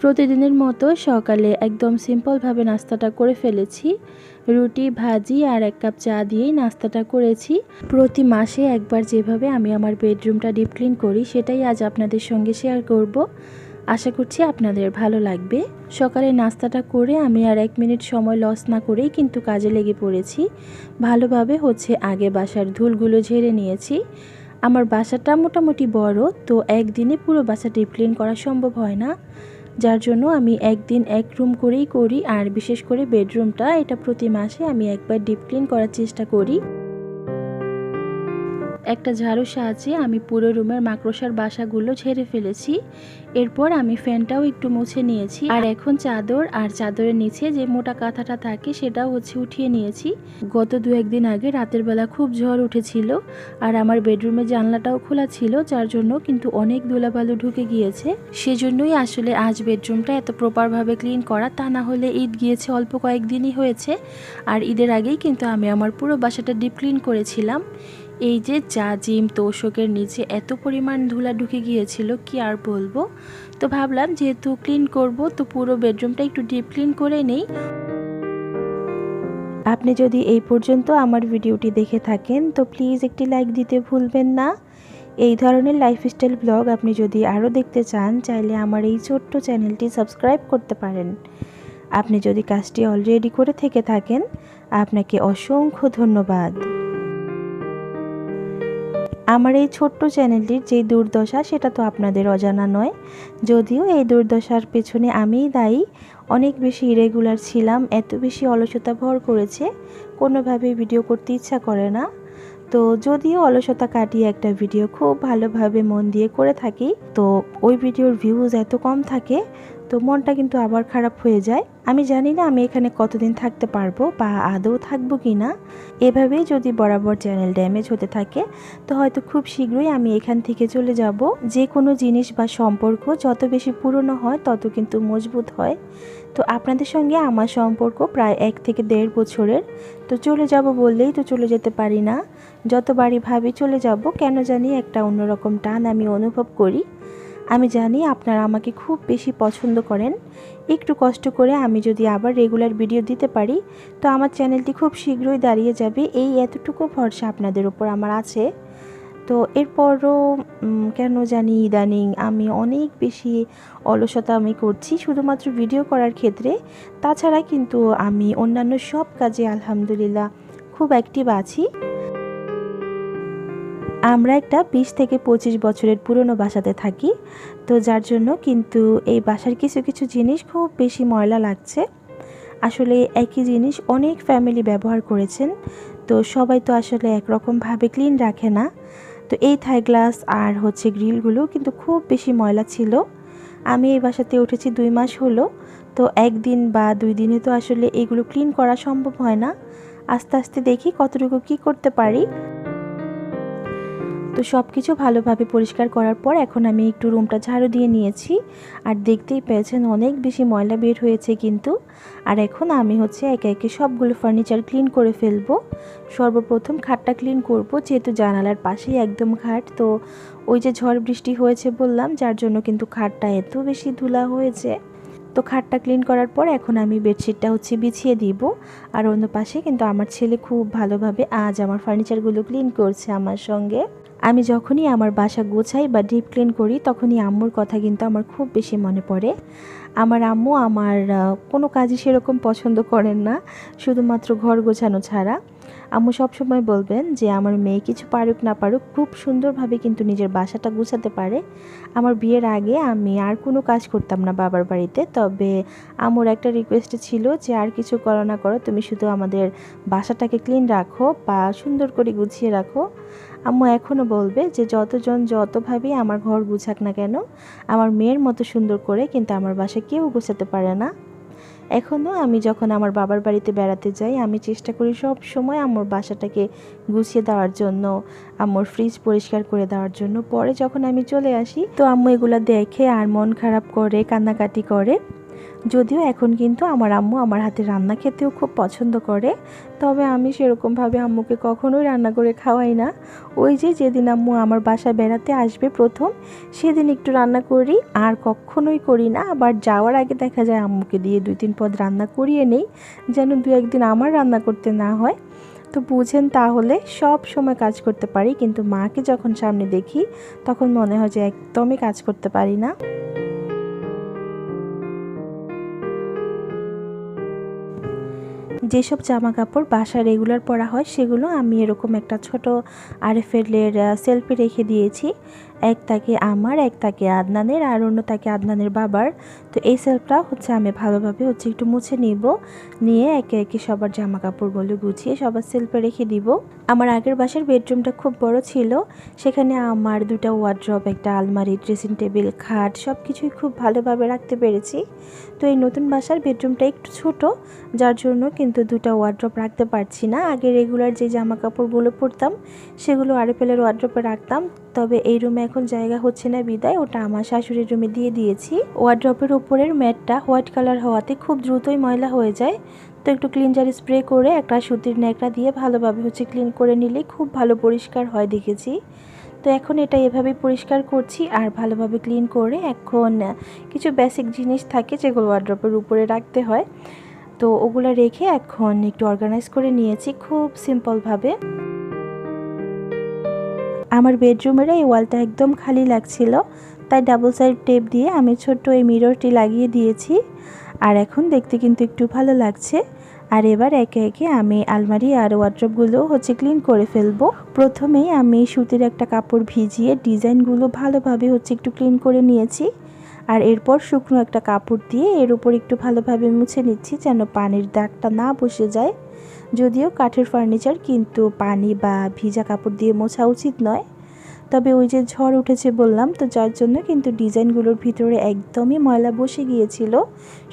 প্রতিদিনের মতো সকালে একদম সিম্পলভাবে নাস্তাটা করে ফেলেছি। রুটি, ভাজি আর এক কাপ চা দিয়েই নাস্তাটা করেছি। প্রতি মাসে একবার যেভাবে আমি আমার বেডরুমটা ডিপ ক্লিন করি, সেটাই আজ আপনাদের সঙ্গে শেয়ার করব। আশা করছি আপনাদের ভালো লাগবে। সকালে নাস্তাটা করে আমি আর এক মিনিট সময় লস না করেই কিন্তু কাজে লেগে পড়েছি। ভালোভাবে হচ্ছে আগে বাসার ধুলগুলো ঝেড়ে নিয়েছি। আমার বাসাটা মোটামুটি বড়, তো একদিনে পুরো বাসা ডিপ ক্লিন করা সম্ভব হয় না। যার জন্য আমি একদিন এক রুম করেই করি আর বিশেষ করে বেডরুমটা এটা প্রতি মাসে আমি একবার ডিপ ক্লিন করার চেষ্টা করি। একটা ঝাড়ুর সাহায্যে আমি পুরো রুমের মাকড়সার বাসাগুলো ঝেড়ে ফেলেছি। এরপর আমি ফ্যানটাও একটু মুছে নিয়েছি। আর এখন চাদর আর চাদরের নিচে যে মোটা কাঁথাটা থাকে সেটাও হচ্ছে উঠিয়ে নিয়েছি। গত দু একদিন আগে রাতের বেলা খুব ঝড় উঠেছিল আর আমার বেডরুমের জানলাটাও খোলা ছিল, যার জন্য কিন্তু অনেক ধুলাবালু ঢুকে গিয়েছে। সেজন্যই আসলে আজ বেডরুমটা এত প্রপারভাবে ক্লিন করা, তা না হলে ঈদ গিয়েছে অল্প কয়েকদিনই হয়েছে। আর ঈদের আগেই কিন্তু আমি আমার পুরো বাসাটা ডিপ ক্লিন করেছিলাম। এই যে চা জিম তোষকের নিচে এত পরিমাণ ধুলা ঢুকে গিয়েছিল, কি আর বলব? তো ভাবলাম যেহেতু ক্লিন করব, তো পুরো বেডরুমটা একটু ডিপ ক্লিন করে নেই। আপনি যদি এই পর্যন্ত আমার ভিডিওটি দেখে থাকেন, তো প্লিজ একটি লাইক দিতে ভুলবেন না। এই ধরনের লাইফস্টাইল ব্লগ আপনি যদি আরও দেখতে চান, চাইলে আমার এই ছোট্ট চ্যানেলটি সাবস্ক্রাইব করতে পারেন। আপনি যদি কাজটি অলরেডি করে থেকে থাকেন, আপনাকে অসংখ্য ধন্যবাদ। আমার এই ছোট্ট চ্যানেলটির যে দুর্দশা সেটা তো আপনাদের অজানা নয়। যদিও এই দুর্দশার পেছনে আমিই দায়ী। অনেক বেশি ইরেগুলার ছিলাম, এত বেশি অলসতা ভর করেছে, কোনোভাবেই ভিডিও করতে ইচ্ছা করে না। তো যদিও অলসতা কাটিয়ে একটা ভিডিও খুব ভালোভাবে মন দিয়ে করে থাকি, তো ওই ভিডিওর ভিউজ এত কম থাকে তো মনটা কিন্তু আবার খারাপ হয়ে যায়। আমি জানি না আমি এখানে কতদিন থাকতে পারব বা আদৌ থাকব কি না। এভাবেই যদি বরাবর চ্যানেল ড্যামেজ হতে থাকে, তো হয়তো খুব শীঘ্রই আমি এখান থেকে চলে যাব। যে কোনো জিনিস বা সম্পর্ক যত বেশি পুরনো হয়, তত কিন্তু মজবুত হয়। তো আপনাদের সঙ্গে আমার সম্পর্ক প্রায় এক থেকে দেড় বছরের। তো চলে যাব বললেই তো চলে যেতে পারি না। যতবারই ভাবি চলে যাব, কেন জানি একটা অন্যরকম টান আমি অনুভব করি। আমি জানি আপনারা আমাকে খুব বেশি পছন্দ করেন। একটু কষ্ট করে আমি যদি আবার রেগুলার ভিডিও দিতে পারি, তো আমার চ্যানেলটি খুব শীঘ্রই দাঁড়িয়ে যাবে। এই এতটুকু ভরসা আপনাদের ওপর আমার আছে। তো এরপরও কেন জানি ইদানিং আমি অনেক বেশি অলসতা আমি করছি শুধুমাত্র ভিডিও করার ক্ষেত্রে। তাছাড়া কিন্তু আমি অন্যান্য সব কাজে আলহামদুলিল্লাহ খুব অ্যাক্টিভ আছি। আমরা একটা বিশ থেকে পঁচিশ বছরের পুরনো বাসাতে থাকি। তো যার জন্য কিন্তু এই বাসার কিছু কিছু জিনিস খুব বেশি ময়লা লাগছে। আসলে একই জিনিস অনেক ফ্যামিলি ব্যবহার করেছেন। তো সবাই তো আসলে একরকমভাবে ক্লিন রাখে না। তো এই থাই গ্লাস আর হচ্ছে গ্রিলগুলো কিন্তু খুব বেশি ময়লা ছিল। আমি এই বাসাতে উঠেছি দুই মাস হলো। তো একদিন বা দুই দিনে তো আসলে এগুলো ক্লিন করা সম্ভব হয় না। আস্তে আস্তে দেখি কতটুকু কি করতে পারি। তো সব কিছু ভালোভাবে পরিষ্কার করার পর এখন আমি একটু রুমটা ঝাড়ু দিয়ে নিয়েছি। আর দেখতেই পেয়েছেন অনেক বেশি ময়লা বের হয়েছে কিন্তু। আর এখন আমি হচ্ছে একে একে সবগুলো ফার্নিচার ক্লিন করে ফেলব। সর্বপ্রথম খাটটা ক্লিন করব, যেহেতু জানালার পাশেই একদম খাট। তো ওই যে ঝড় বৃষ্টি হয়েছে বললাম, যার জন্য কিন্তু খাটটা এত বেশি ধুলা হয়েছে। তো খাটটা ক্লিন করার পর এখন আমি বেডশিটটা হচ্ছে বিছিয়ে দিব। আর অন্য পাশে কিন্তু আমার ছেলে খুব ভালোভাবে আজ আমার ফার্নিচারগুলো ক্লিন করছে আমার সঙ্গে। আমি যখনই আমার বাসা গোছাই বা ডিপ ক্লিন করি, তখনই আম্মুর কথা কিন্তু আমার খুব বেশি মনে পড়ে। আমার আম্মু আমার কোনো কাজই সেরকম পছন্দ করেন না, শুধুমাত্র ঘর গোছানো ছাড়া। আম্মু সবসময় বলবেন যে, আমার মেয়ে কিছু পারুক না পারুক, খুব সুন্দরভাবে কিন্তু নিজের বাসাটা গুছাতে পারে। আমার বিয়ের আগে আমি আর কোনো কাজ করতাম না বাবার বাড়িতে, তবে আমার একটা রিকোয়েস্ট ছিল যে, আর কিছু করো না করো, তুমি শুধু আমাদের বাসাটাকে ক্লিন রাখো বা সুন্দর করে গুছিয়ে রাখো। আম্মু এখনও বলবে যে যতজন যতভাবেই আমার ঘর গুছাক না কেন, আমার মেয়ের মতো সুন্দর করে কিন্তু আমার বাসায় কেউ গুছাতে পারে না। এখনও আমি যখন আমার বাবার বাড়িতে বেড়াতে যাই, আমি চেষ্টা করি সব সময় আমার বাসাটাকে গুছিয়ে দেওয়ার জন্য, আম্মুর ফ্রিজ পরিষ্কার করে দেওয়ার জন্য। পরে যখন আমি চলে আসি, তো আম্মু এগুলো দেখে আর মন খারাপ করে, কান্নাকাটি করে। যদিও এখন কিন্তু আমার আম্মু আমার হাতে রান্না খেতেও খুব পছন্দ করে, তবে আমি সেরকমভাবে আম্মুকে কখনোই রান্না করে খাওয়াই না। ওই যে যেদিন আম্মু আমার বাসায় বেড়াতে আসবে প্রথম, সেদিন একটু রান্না করি, আর কখনোই করি না। আবার যাওয়ার আগে দেখা যায় আম্মুকে দিয়ে দুই তিন পদ রান্না করিয়ে নেই, যেন দু একদিন আমার রান্না করতে না হয়। তো বুঝেন তাহলে, সব সময় কাজ করতে পারি, কিন্তু মাকে যখন সামনে দেখি, তখন মনে হয় যে একদমই কাজ করতে পারি না। যেসব জামা কাপড় বাসা রেগুলার পরা হয়, সেগুলো আমি এরকম একটা ছোট আরএফএলের সেলফি রেখে দিয়েছি। এক তাকে আমার, এক তাকে আদনানের আর অন্য তাকে আদনানের বাবার। তো এই সেলফটা হচ্ছে আমি ভালোভাবে হচ্ছে একটু মুছে নিব। নিয়ে একে একে সবার জামা কাপড়গুলো গুছিয়ে সবার সেলফে রেখে দিব। আমার আগের বাসার বেডরুমটা খুব বড় ছিল। সেখানে আমার দুটা ওয়ার্ড্রপ একটা আলমারি ড্রেসিং টেবিল খাট সব কিছুই খুব ভালোভাবে রাখতে পেরেছি। তো এই নতুন বাসার বেডরুমটা একটু ছোট, যার জন্য কিন্তু দুটা ওয়ার্ড্রপ রাখতে পারছি না। আগে রেগুলার যে জামা কাপড়গুলো পরতাম, সেগুলো আরএফএলের ওয়ার্ড্রপে রাখতাম। তবে এই রুমে এখন জায়গা হচ্ছে না বিদায়, ওটা আমার শাশুড়ির রুমে দিয়ে দিয়েছি। ওয়ার্ড্রপের উপরের ম্যাটটা হোয়াইট কালার হওয়াতে খুব দ্রুতই ময়লা হয়ে যায়। তো একটু ক্লিনজার স্প্রে করে একটা সুতির ন্যাকড়া দিয়ে ভালোভাবে হচ্ছে ক্লিন করে নিলেই খুব ভালো পরিষ্কার হয় দেখেছি। তো এখন এটা এভাবে পরিষ্কার করছি আর ভালোভাবে ক্লিন করে এখন কিছু বেসিক জিনিস থাকে যেগুলো ওয়ার্ড্রপের উপরে রাখতে হয়। তো ওগুলো রেখে এখন একটু অর্গানাইজ করে নিয়েছি খুব সিম্পলভাবে আমার বেডরুমের এই ওয়ালটা একদম খালি লাগছিল। তাই ডাবল সাইড টেপ দিয়ে আমি ছোট্ট এই মিররটি লাগিয়ে দিয়েছি। আর এখন দেখতে কিন্তু একটু ভালো লাগছে। আর এবার একে একে আমি আলমারি আর ওয়ার্ড্রপগুলো হচ্ছে ক্লিন করে ফেলব। প্রথমেই আমি সুতির একটা কাপড় ভিজিয়ে ডিজাইনগুলো ভালোভাবে হচ্ছে একটু ক্লিন করে নিয়েছি। আর এরপর শুকনো একটা কাপড় দিয়ে এর উপর একটু ভালোভাবে মুছে নিচ্ছি যেন পানির দাগটা না বসে যায়। যদিও কাঠের ফার্নিচার কিন্তু পানি বা ভিজা কাপড় দিয়ে মোছা উচিত নয়। তবে ওই যে ঝড় উঠেছে বললাম তো যার জন্য কিন্তু ডিজাইনগুলোর ভিতরে একদমই ময়লা বসে গিয়েছিল।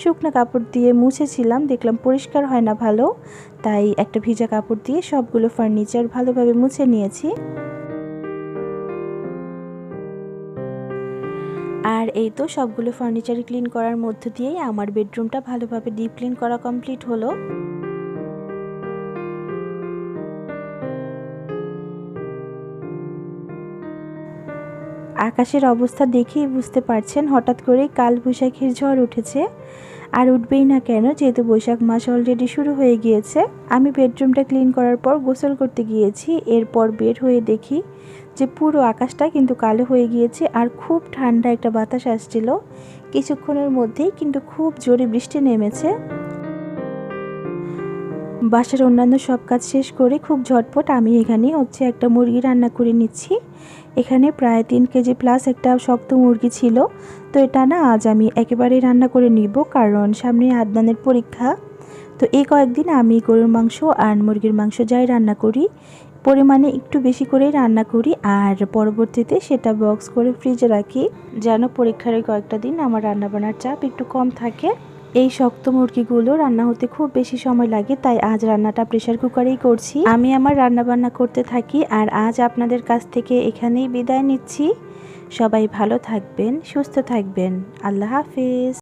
শুকনো কাপড় দিয়ে মুছেছিলাম, দেখলাম পরিষ্কার হয় না ভালো। তাই একটা ভিজা কাপড় দিয়ে সবগুলো ফার্নিচার ভালোভাবে মুছে নিয়েছি। আর এই তো সবগুলো ফার্নিচার ক্লিন করার মধ্য দিয়েই আমার বেডরুমটা ভালোভাবে ডিপ ক্লিন করা কমপ্লিট হলো। আকাশের অবস্থা দেখেই বুঝতে পারছেন, হঠাৎ করে কাল বৈশাখীর ঝড় উঠেছে। আর উঠবেই না কেন, যেহেতু বৈশাখ মাস অলরেডি শুরু হয়ে গিয়েছে। আমি বেডরুমটা ক্লিন করার পর গোসল করতে গিয়েছি। এরপর বের হয়ে দেখি যে পুরো আকাশটা কিন্তু কালো হয়ে গিয়েছে আর খুব ঠান্ডা একটা বাতাস আসছিল। কিছুক্ষণের মধ্যেই কিন্তু খুব জোরে বৃষ্টি নেমেছে। বাসার অন্যান্য সব কাজ শেষ করে খুব ঝটপট আমি এখানে হচ্ছে একটা মুরগি রান্না করে নিচ্ছি। এখানে প্রায় তিন কেজি প্লাস একটা শক্ত মুরগি ছিল। তো এটা না আজ আমি একেবারেই রান্না করে নিব কারণ সামনে আদনানের পরীক্ষা। তো এই কয়েকদিন আমি গরুর মাংস আর মুরগির মাংস যাই রান্না করি, পরিমাণে একটু বেশি করেই রান্না করি আর পরবর্তীতে সেটা বক্স করে ফ্রিজে রাখি যেন পরীক্ষার কয়েকটা দিন আমার রান্নাবান্নার চাপ একটু কম থাকে। এই শক্ত মুরগিগুলো রান্না হতে খুব বেশি সময় লাগে, তাই আজ রান্নাটা প্রেশার কুকারেই করছি। আমি আমার রান্না বান্না করতে থাকি আর আজ আপনাদের কাছ থেকে এখানেই বিদায় নিচ্ছি। সবাই ভালো থাকবেন, সুস্থ থাকবেন। আল্লাহ হাফিজ।